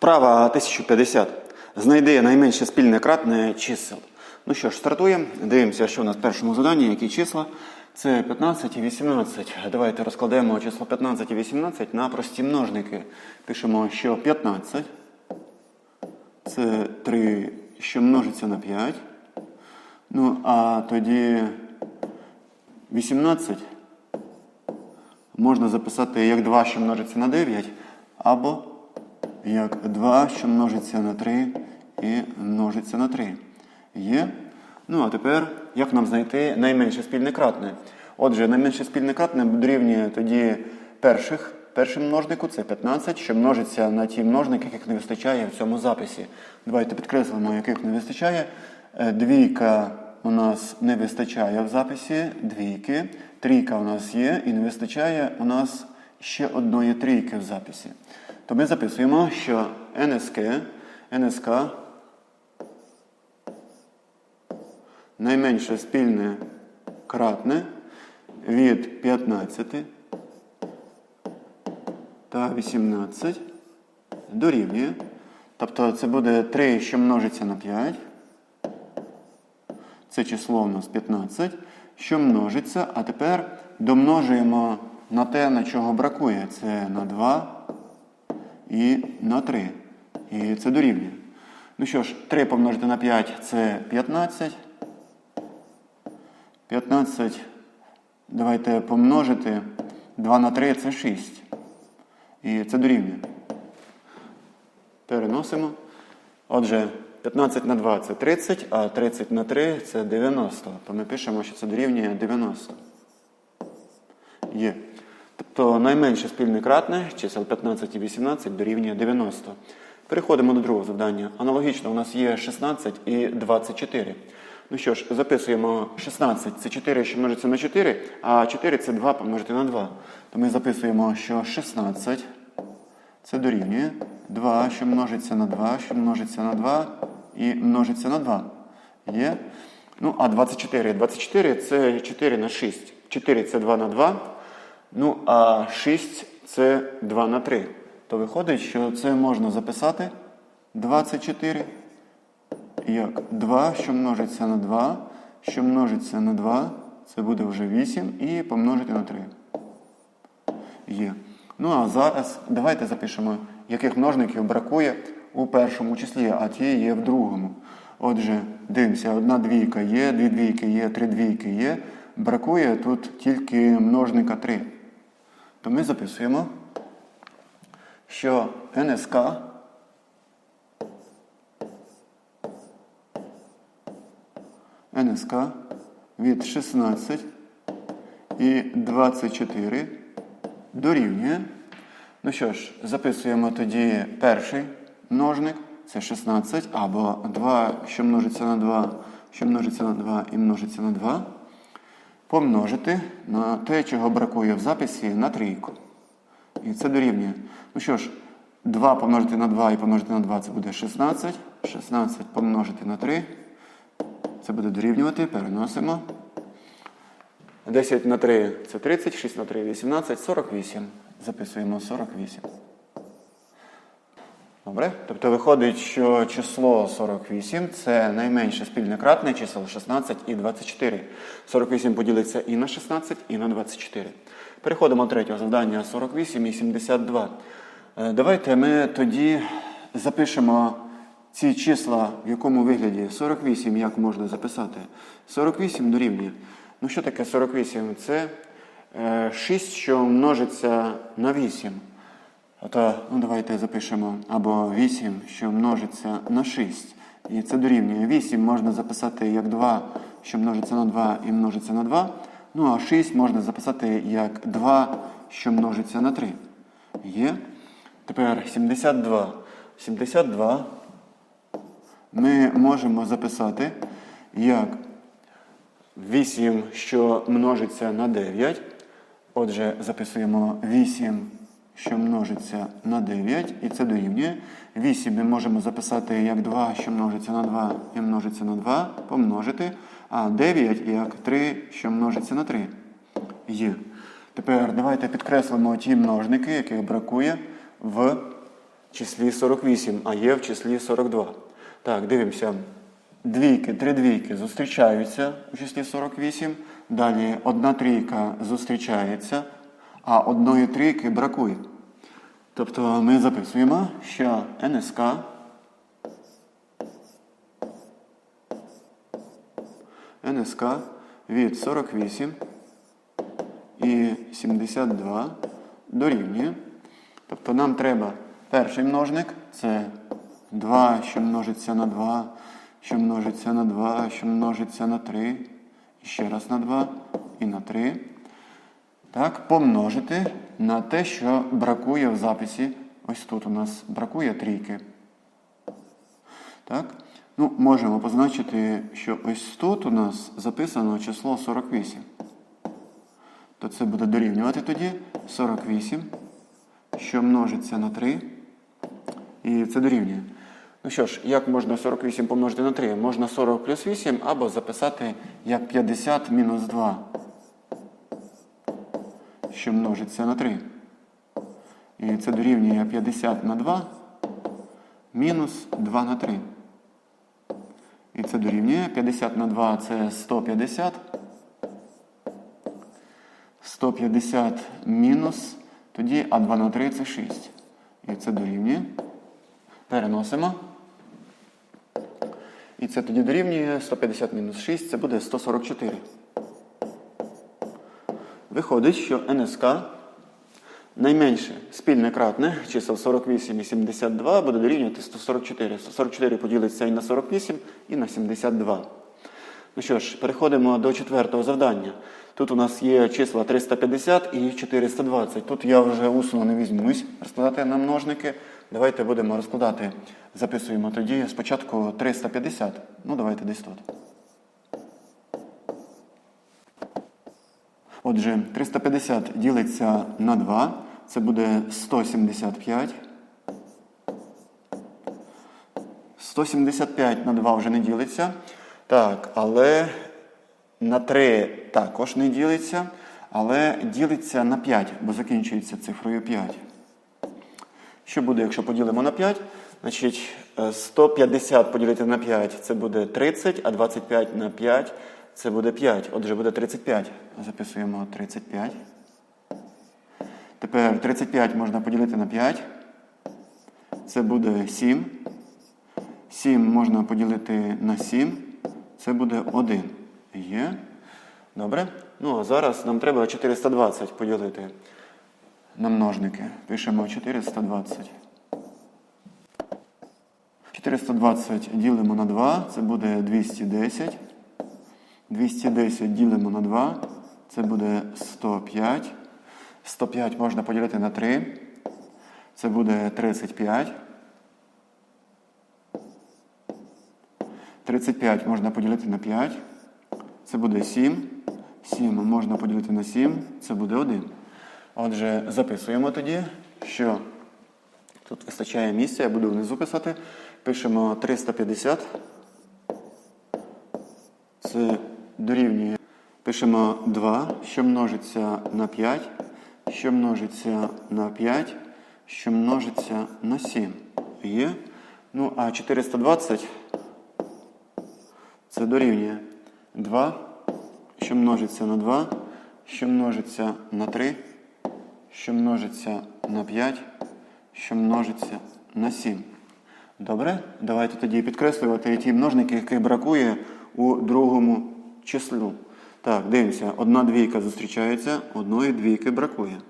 Вправа 1050. Знайди найменше спільне кратне чисел. Ну що ж, стартуємо. Дивимося, що у нас в першому заданні, які числа. Це 15 і 18. Давайте розкладемо число 15 і 18 на прості множники. Пишемо, що 15 це 3, що множиться на 5. Ну, а тоді 18 можна записати як 2, що множиться на 9, або як 2, що множиться на 3 і множиться на 3. Є. Ну, а тепер, як нам знайти найменше спільне кратне? Отже, найменше спільне кратне дорівнює тоді перших, першим множнику, це 15, що множиться на ті множники, яких не вистачає в цьому записі. Давайте підкреслимо, яких не вистачає. Е, Двійка у нас не вистачає в записі, двійки. Трійка у нас є, і не вистачає у нас ще одної трійки в записі. То ми записуємо, що НСК, НСК найменше спільне кратне від 15 та 18 дорівнює. Тобто це буде 3, що множиться на 5. Це число у нас 15, що множиться, а тепер домножуємо на те, на чого бракує. Це на 2 і на 3. І це дорівнює. Ну що ж, 3 помножити на 5 це 15. 15. Давайте помножити. 2 на 3 це 6. І це дорівнює. Переносимо. Отже, 15 на 2 це 30, а 30 на 3 це 90. То ми пишемо, що це дорівнює 90. Є. Тобто найменше спільне кратне чисел 15 і 18 дорівнює 90. Переходимо до другого завдання. Аналогічно, у нас є 16 і 24. Ну що ж, записуємо 16 це 4, що множиться на 4, а 4 це 2 помножити на 2. То ми записуємо, що 16 це дорівнює 2, що множиться на 2, що множиться на 2 і множиться на 2. Є. Ну, а 24. 24 це 4 на 6. 4 це 2 на 2. Ну, а 6 це 2 на 3. То виходить, що це можна записати 24 як 2, що множиться на 2, що множиться на 2, це буде вже 8 і помножити на 3. Є. Ну а зараз давайте запишемо, яких множників бракує у першому числі, а ті є в другому. Отже, дивимося, одна двійка є, дві двійки є, три двійки є. Бракує тут тільки множника 3. То ми записуємо, що НСК НСК від 16 і 24 дорівнює. Ну що ж, записуємо тоді перший множник, це 16, або 2, що множиться на 2, що множиться на 2 і множиться на 2, помножити на те, чого бракує в записі на трійку. І це дорівнює. Ну що ж, 2 помножити на 2 і помножити на 2 це буде 16. 16 помножити на 3. Це буде дорівнювати, переносимо. 10 на 3 це 30, 6 на 3 18, 48. Записуємо 48. Добре? Тобто виходить, що число 48 це найменше спільне кратне число 16 і 24. 48 поділиться і на 16, і на 24. Переходимо до третього завдання 48 і 72. Е, Давайте ми тоді запишемо ці числа в якому вигляді 48 як можна записати? 48 дорівнює. Ну що таке 48? Це е, 6, що множиться на 8. Ото, ну давайте запишемо або 8, що множиться на 6. І це дорівнює. 8 можна записати як 2, що множиться на 2 і множиться на 2. Ну а 6 можна записати як 2, що множиться на 3. Є. Тепер 72. 72 ми можемо записати як 8, що множиться на 9. Отже, записуємо 8, що множиться на 9, і це дорівнює. 8 ми можемо записати як 2, що множиться на 2 і множиться на 2, помножити. А 9 як 3, що множиться на 3. Є. Тепер давайте підкреслимо ті множники, яких бракує в числі 48, а є в числі 42. Так, дивимося. Двійки, три двійки зустрічаються у числі 48. Далі одна трійка зустрічається, а одної трійки бракує. Тобто ми записуємо, що НСК НСК від 48 і 72 дорівнює. Тобто нам треба перший множник це 2, що множиться на 2, що множиться на 2, що множиться на 3, і ще раз на 2 і на 3. Так, помножити на те, що бракує в записі. Ось тут у нас бракує трійки. Так? Ну, можемо позначити, що ось тут у нас записано число 48. То це буде дорівнювати тоді 48, що множиться на 3. І це дорівнює. Ну що ж, як можна 48 помножити на 3? Можна 40 плюс 8 або записати як 50 мінус 2, що множиться на 3. І це дорівнює 50 на 2 мінус 2 на 3. І це дорівнює 50 на 2 це 150. 150 мінус, тоді а 2 на 3 це 6. І це дорівнює. Переносимо. І це тоді дорівнює 150 мінус 6, це буде 144. Виходить, що НСК найменше спільне кратне чисел 48 і 72 буде дорівнювати 144. 144 поділиться і на 48, і на 72. Ну що ж, переходимо до четвертого завдання. Тут у нас є числа 350 і 420. Тут я вже усно не візьмусь розкладати на множники. Давайте будемо розкладати. Записуємо тоді спочатку 350. Ну, давайте десь тут. Отже, 350 ділиться на 2. Це буде 175. 175 на 2 вже не ділиться. Так, але на 3 також не ділиться. Але ділиться на 5, бо закінчується цифрою 5. Що буде, якщо поділимо на 5? Значить, е, 150 поділити на 5 це буде 30, а 25 на 5 це буде 5. Отже, буде 35. Записуємо 35. Тепер 35 можна поділити на 5. Це буде 7. 7 можна поділити на 7. Це буде 1. Є. Добре. Ну, а зараз нам треба 420 поділити на множники. Пишемо 420. 420 ділимо на 2, це буде 210. 210 ділимо на 2, це буде 105. 105 можна поділити на 3. Це буде 35. 35 можна поділити на 5. Це буде 7. 7 можна поділити на 7. Це буде 1. Отже, записуємо тоді, що тут вистачає місця, я буду внизу писати. Пишемо 350. Це дорівнює. Пишемо 2, що множиться на 5, що множиться на 5, що множиться на 7. Є. Ну, а 420 це дорівнює 2, що множиться на 2, що множиться на 3, що множиться на 5, що множиться на 7. Добре? Давайте тоді підкреслювати ті множники, яких бракує у другому числу. Так, дивимося, одна двійка зустрічається, одної двійки бракує.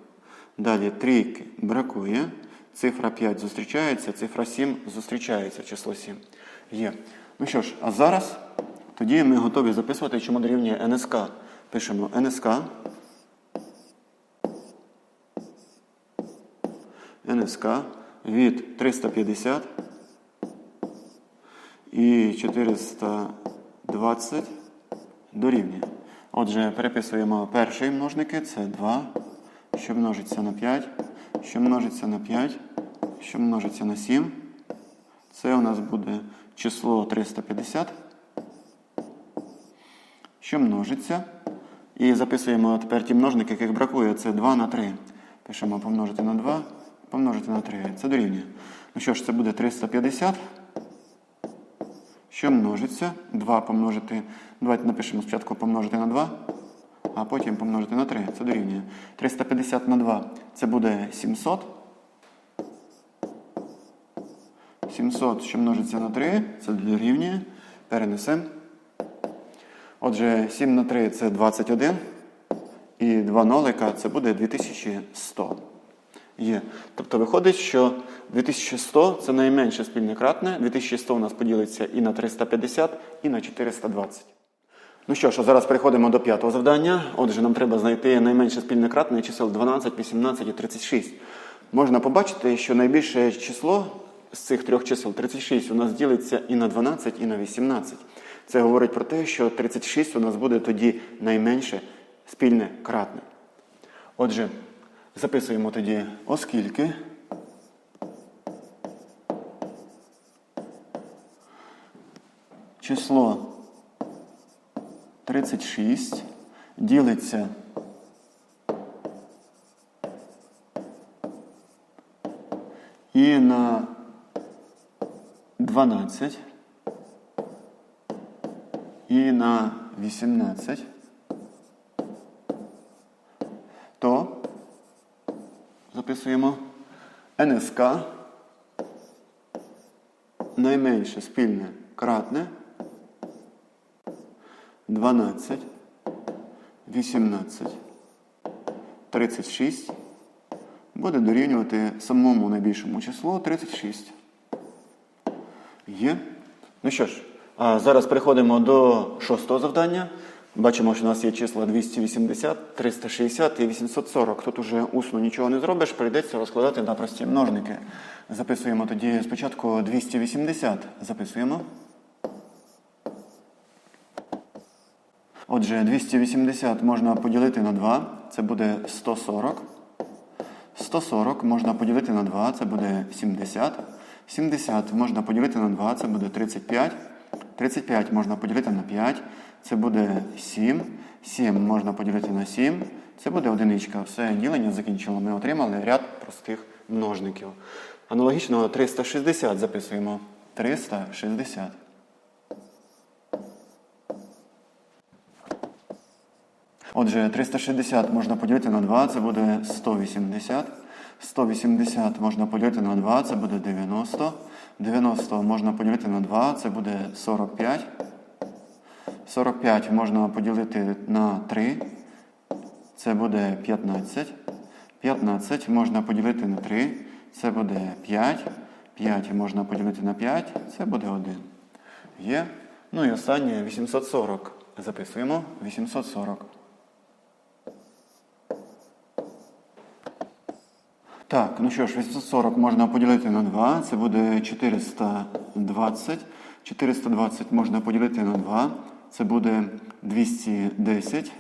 Далі трійки бракує. Цифра 5 зустрічається, цифра 7 зустрічається, число 7. Є. Ну що ж, а зараз тоді ми готові записувати, чому дорівнює НСК. Пишемо НСК. НСК від 350 і 420 дорівнює. Отже, переписуємо перший множники, це 2, що множиться на 5, що множиться на 5, що множиться на 7. Це у нас буде число 350, що множиться. І записуємо тепер ті множники, яких бракує. Це 2 на 3. Пишемо помножити на 2, помножити на 3. Це дорівнює. Ну що ж, це буде 350. Що множиться? 2 помножити. Давайте напишемо спочатку помножити на 2, а потім помножити на 3. Це дорівнює. 350 на 2 це буде 700. 700, що множиться на 3, це дорівнює. Перенесемо. Отже, 7 на 3 це 21. І 2 нолика це буде 2100. Є. Тобто виходить, що 2100 це найменше спільне кратне. 2100 у нас поділиться і на 350, і на 420. Ну що ж, зараз переходимо до п'ятого завдання. Отже, нам треба знайти найменше спільне кратне чисел 12, 18 і 36. Можна побачити, що найбільше число з цих трьох чисел 36 у нас ділиться і на 12, і на 18. Це говорить про те, що 36 у нас буде тоді найменше спільне кратне. Отже, записуємо тоді, оскільки число 36 ділиться і на 12, і на 18, то записуємо НСК найменше спільне кратне 12, 18, 36 буде дорівнювати самому найбільшому числу 36. Є. Ну що ж, а зараз переходимо до шостого завдання. Бачимо, що у нас є числа 280, 360 і 840. Тут уже усно нічого не зробиш, прийдеться розкладати на прості множники. Записуємо тоді спочатку 280. Записуємо. Отже, 280 можна поділити на 2, це буде 140. 140 можна поділити на 2, це буде 70. 70 можна поділити на 2, це буде 35. 35 можна поділити на 5, це буде 7. 7 можна поділити на 7, це буде одиничка. Все, ділення закінчило. Ми отримали ряд простих множників. Аналогічно 360 записуємо. 360. Отже, 360 можна поділити на 2, це буде 180. 180 можна поділити на 2, це буде 90. 90 можна поділити на 2, це буде 45. 45 можна поділити на 3, це буде 15. 15 можна поділити на 3, це буде 5. 5 можна поділити на 5, це буде 1. Є. Ну і останнє 840. Записуємо 840. Так, ну що ж, 840 можна поділити на 2, це буде 420. 420 можна поділити на 2, це буде 210.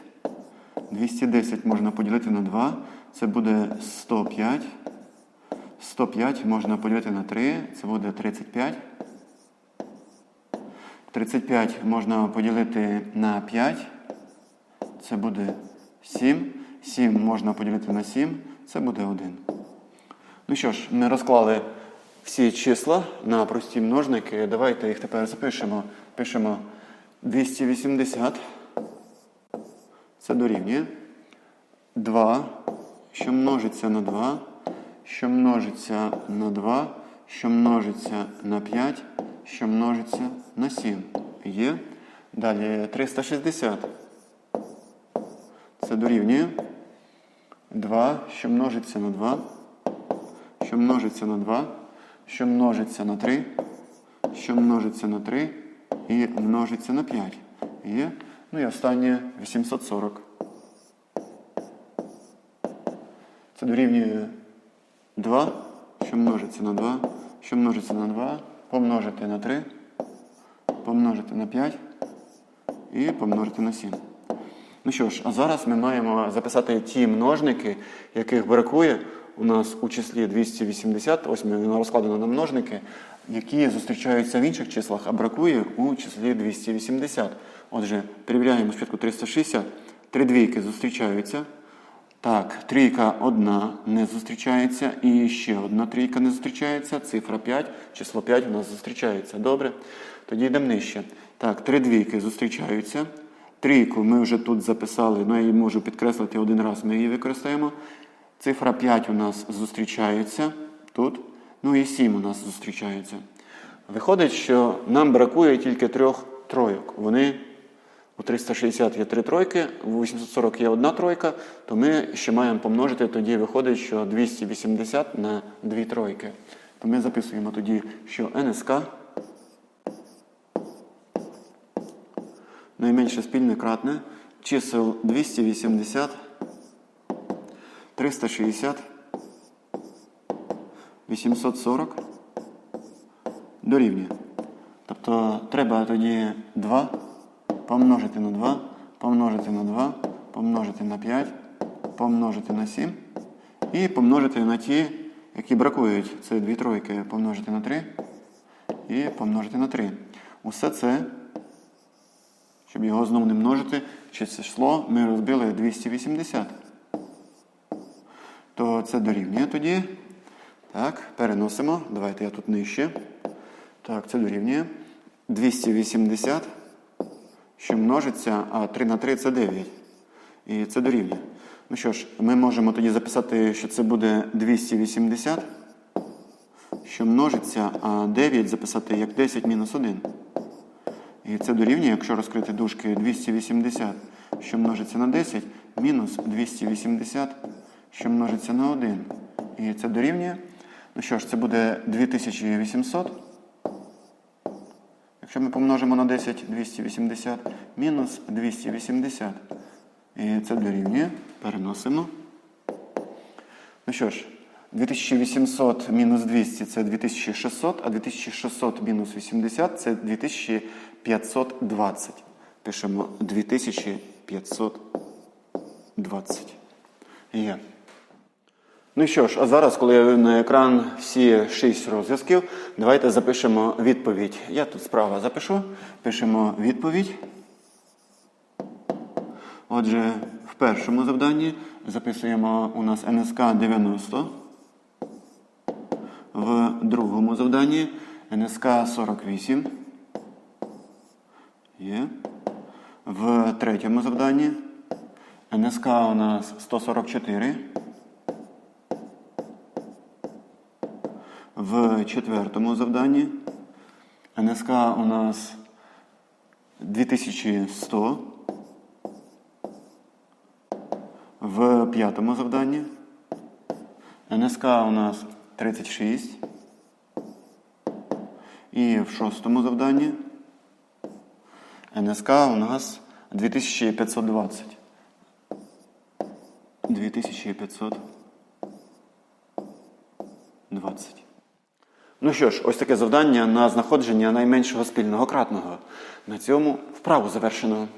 210 можна поділити на 2, це буде 105. 105 можна поділити на 3, це буде 35. 35 можна поділити на 5, це буде 7. 7 можна поділити на 7, це буде 1. Ну що ж, ми розклали всі числа на прості множники. Давайте їх тепер запишемо. Пишемо 280. Це дорівнює. 2, що множиться на 2, що множиться на 2, що множиться на 5, що множиться на 7. Є. Далі 360. Це дорівнює. 2, що множиться на 2 що множиться на 2, що множиться на 3, що множиться на 3 і множиться на 5. Є. Ну і останнє 840. Це дорівнює 2, що множиться на 2, що множиться на 2, помножити на 3, помножити на 5 і помножити на 7. Ну що ж, а зараз ми маємо записати ті множники, яких бракує у нас у числі 280, ось ми розкладено на множники, які зустрічаються в інших числах, а бракує у числі 280. Отже, перевіряємо спочатку 360. Три двійки зустрічаються. Так, трійка одна не зустрічається, і ще одна трійка не зустрічається. Цифра 5, число 5 у нас зустрічається. Добре. Тоді йдемо нижче. Так, три двійки зустрічаються. Трійку ми вже тут записали, ну я її можу підкреслити один раз, ми її використаємо. Цифра 5 у нас зустрічається тут. Ну і 7 у нас зустрічається. Виходить, що нам бракує тільки трьох тройок. Вони у 360 є три тройки, у 840 є одна тройка, то ми ще маємо помножити, тоді виходить, що 280 на дві тройки. То ми записуємо тоді, що НСК найменше спільне кратне чисел 280, 360, 840 дорівнює. Тобто треба тоді 2 помножити на 2, помножити на 2, помножити на 5, помножити на 7 і помножити на ті, які бракують. Це дві тройки, помножити на 3 і помножити на 3. Усе це, щоб його знову не множити, число ми розбили 280. То це дорівнює тоді. Так, переносимо. Давайте я тут нижче. Так, це дорівнює. 280, що множиться, а 3 на 3 це 9. І це дорівнює. Ну що ж, ми можемо тоді записати, що це буде 280, що множиться, а 9 записати як 10 мінус 1. І це дорівнює, якщо розкрити дужки 280, що множиться на 10, мінус 280, що множиться на 1. І це дорівнює. Ну що ж, це буде 2800. Якщо ми помножимо на 10 280, мінус 280. І це дорівнює. Переносимо. Ну що ж, 2800 мінус 200 це 2600, а 2600 мінус 80 це 2520. Пишемо 2520. Є. Ну що ж, а зараз, коли я на екран всі шість розв'язків, давайте запишемо відповідь. Я тут справа запишу. Пишемо відповідь. Отже, в першому завданні записуємо у нас НСК 90. В другому завданні НСК 48. Є. В третьому завданні НСК у нас 144. В четвертому завданні НСК у нас 2100. В п'ятому завданні НСК у нас 36. І в шостому завданні НСК у нас 2520. 2520. Ну що ж, ось таке завдання на знаходження найменшого спільного кратного. На цьому вправу завершено.